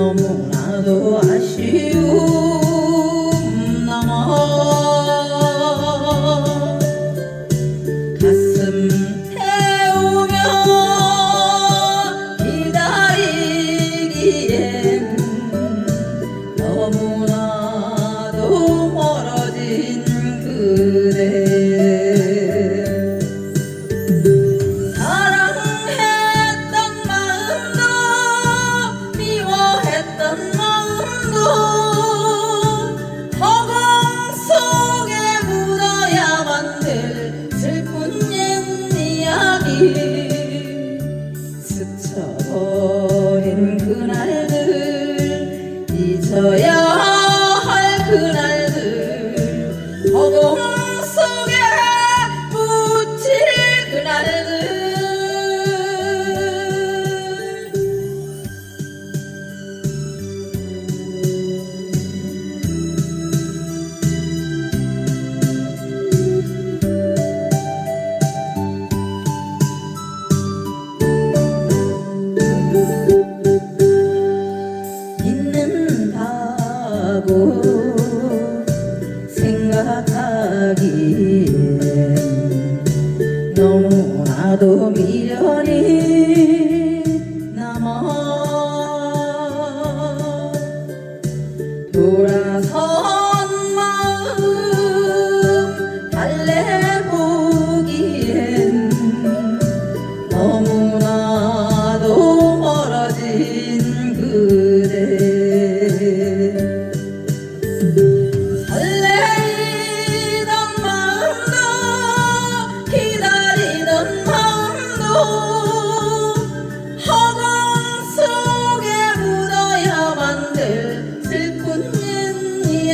namorado achou. 스쳐버린 그날들 잊어야 할 그날들 허공 속에 하기엔 너무나도 미련이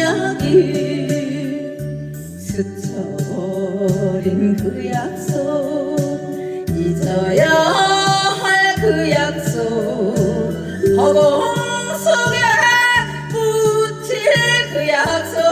이야기 스쳐버린 그 약속 잊어야 할 그 약속 허공 속에 붙일 그 약속.